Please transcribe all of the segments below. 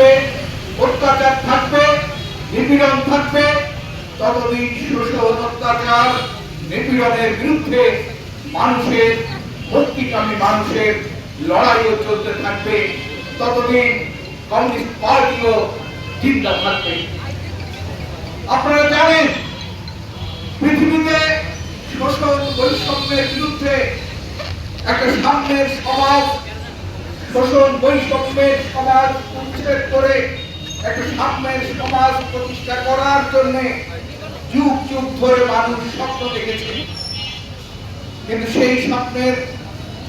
থাকবে, অত্যাচার থাকবে, নিপীড়ন থাকবে, ততদিন শোষণ অত্যাচার নিপীড়নের বিরুদ্ধে মানুষের মুক্তিকামী মানুষের লড়াইও চলতে থাকবে, ততদিন কমিউনিস্ট পার্টিও চিন্তা থাকবে। আপনারা জানেন, পৃথিবীতে শোষণ বৈষম্যের বিরুদ্ধে একটা সামনের সমাজ শোষণ বৈষম্যের সমাজ উচ্ছেদ করে একটা সাম্যের সমাজ প্রতিষ্ঠা করার জন্য যুগ যুগ ধরে মানুষ স্বপ্ন দেখেছে। কিন্তু সেই স্বপ্নের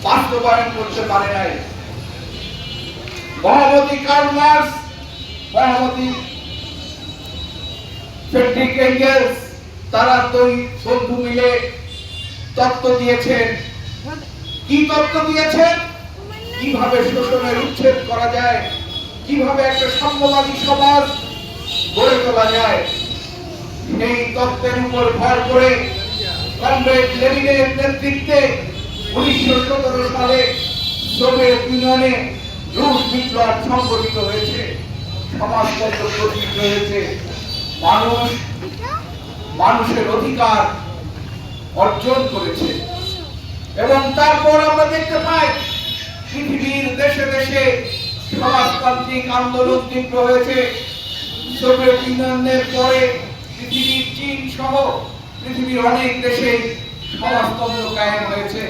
বাস্তবায়ন করতে পারে নাই। মহামতি কার্ল মার্কস, মহামতি ফ্রেডরিক এঙ্গেলস, তারা দুই বন্ধু মিলে তত্ত্ব দিয়েছেন। কি তত্ত্ব দিয়েছেন? কীভাবে শোষণের উচ্ছেদ করা যায়? কীভাবে একটা সাম্যবাদী সমাজ গড়ে তোলা যায়? সেই তত্ত্বের উপর ভর করে কমরেড লেনিনের নেতৃত্বে উনিশশো সতেরো সালে সোভিয়েত ইউনিয়নে রুশ বিপ্লব সংগঠিত হয়েছে। সমাজতন্ত্র হয়েছে। মানুষ মানুষের অধিকার অর্জন করেছে। এবং তারপর আমরা দেখতে পাই পৃথিবীর দেশে দেশে সমাজতান্ত্রিক আন্দোলন তীব্র হয়েছে। সোভিয়েত ইউনিয়নের পরে পৃথিবীর চীন সহ পৃথিবীর অনেক দেশে সমাজতন্ত্র কায়েম হয়েছে।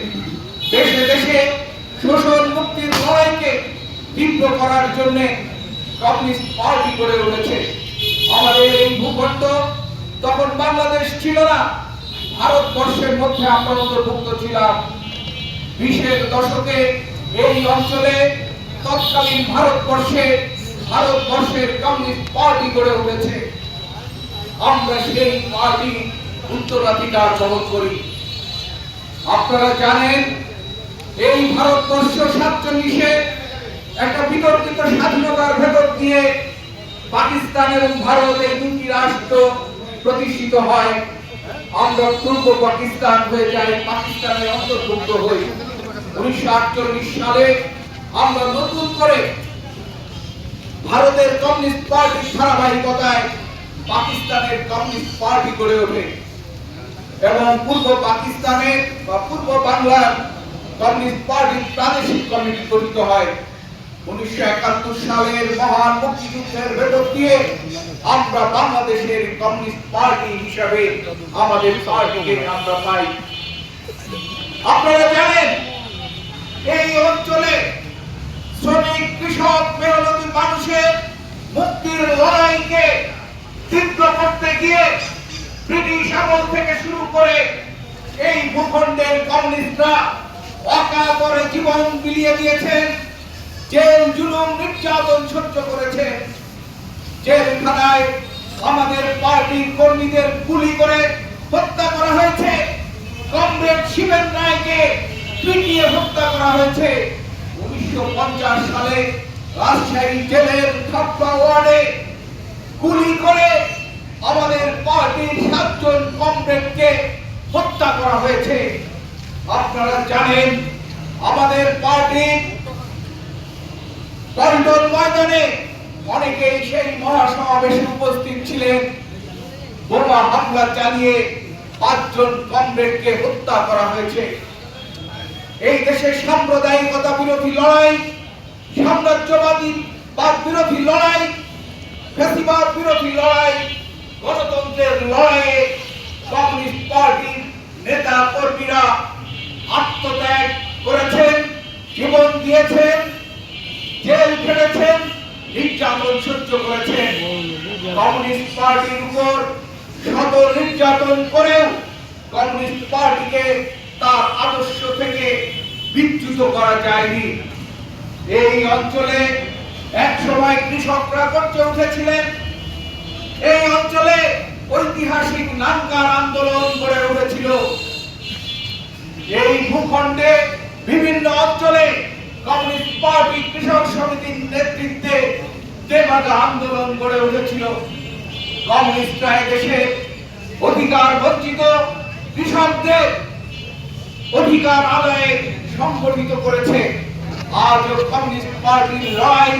দেশে দেশে শোষণ মুক্তির লড়াইকে তীব্র করার জন্য কমিউনিস্ট পার্টি গড়ে উঠেছে। আমাদের এই ভূখণ্ড তখন বাংলাদেশ ছিল না, ভারতবর্ষের মধ্যে আমরা অন্তর্ভুক্ত ছিলাম। বিশের দশকে এই অঞ্চলে তৎকালীন ভারতবর্ষে, ভারতবর্ষের কমিউনিস্ট পার্টি গড়ে উঠেছে। আমরা সেই পার্টি উত্তরাধিকার করি। আপনারা জানেন, এই ভারতবর্ষ সাতচল্লিশে একটা বিতর্কিত স্বাধীনতার ভেতর দিয়ে পাকিস্তান এবং দুটি রাষ্ট্র প্রতিষ্ঠিত হয়। আমরা পূর্ব পাকিস্তান হয়ে যাই, পাকিস্তানের অন্তর্ভুক্ত হই। উনিশশো আটচল্লিশ সালে আমরা নতুন করে ভারতের কমিউনিস্ট পার্টির ধারাবাহিকতায় পাকিস্তানের কমিউনিস্ট পার্টি গড়ে ওঠে। এবং পূর্ব পাকিস্তানে বা পূর্ব বাংলার কমিউনিস্ট পার্টির প্রাদেশিক কমিটি গঠিত হয়। উনিশশো একাত্তর সালের মহান মুক্তিযুদ্ধের ভেতর দিয়ে আমরা বাংলাদেশের কমিউনিস্ট পার্টি হিসাবে আমাদের পার্টিকে আমরা পাই। আপনারা জানেন এই অঞ্চলে শ্রমিক, কৃষক, মেহনতি মানুষের মুক্তির লড়াইকে তীব্র করতে গিয়ে ব্রিটিশ আমল থেকে শুরু করে এই ভূখণ্ডের কমিউনিস্টরা অকাতরে জীবন বিলিয়ে দিয়েছেন, জেল জুলুম নির্যাতন সহ্য করেছেন জেলখানায় আমাদের পার্টির কর্মীদের গুলি করে হত্যা করা হয়েছে কমরেড শিবেন রায়কে পিটিয়ে হত্যা করা হয়েছে। উনিশশো পঞ্চাশ সালে রাজশাহী জেলের খাপ্পা ওয়ার্ডে গুলি করে আমাদের পার্টির সাতজন কমরেডকে হত্যা করা হয়েছে। আপনারা জানেন, আমাদের পার্টির লন্ডন ময়দানে অনেকেই সেই মহাসমাবেশে উপস্থিত ছিলেন। বোমা হামলা চালিয়ে পাঁচজন কমরেডকে হত্যা করা হয়েছে। এই দেশে সাম্প্রদায়িকতা বিরোধী লড়াই, সাম্রাজ্যবাদী বাদ বিরোধী লড়াই ফ্যাসিবাদ বিরোধী লড়াই, গণতন্ত্রের লড়াইয়ে কমিউনিস্ট পার্টির নেতা কর্মীরা আত্মত্যাগ করেছেন, জীবন দিয়েছেন, জেল খেটেছেন, নির্যাতন সহ্য করেছেন। কমিউনিস্ট পার্টির উপর শত নির্যাতন করেও কমিউনিস্ট পার্টিকে তার আদর্শ বিচ্যুত করা যায়নি। এই অঞ্চলে এক সময় কৃষকরা গর্জে উঠেছিলেন। এই অঞ্চলে ঐতিহাসিক নাঙ্গার আন্দোলন গড়ে উঠেছিল। এই ভূখণ্ডে বিভিন্ন অঞ্চলে কমিউনিস্ট পার্টি কৃষক সমিতির নেতৃত্বে দেবাগা আন্দোলন গড়ে উঠেছিল। কমিউনিস্টরা দেশে অধিকার বঞ্চিত কৃষকদের অধিকার আদায়ে সংগঠিত করেছে। আর কমিউনিস্ট পার্টির লড়াই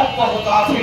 অব্যাহত আছে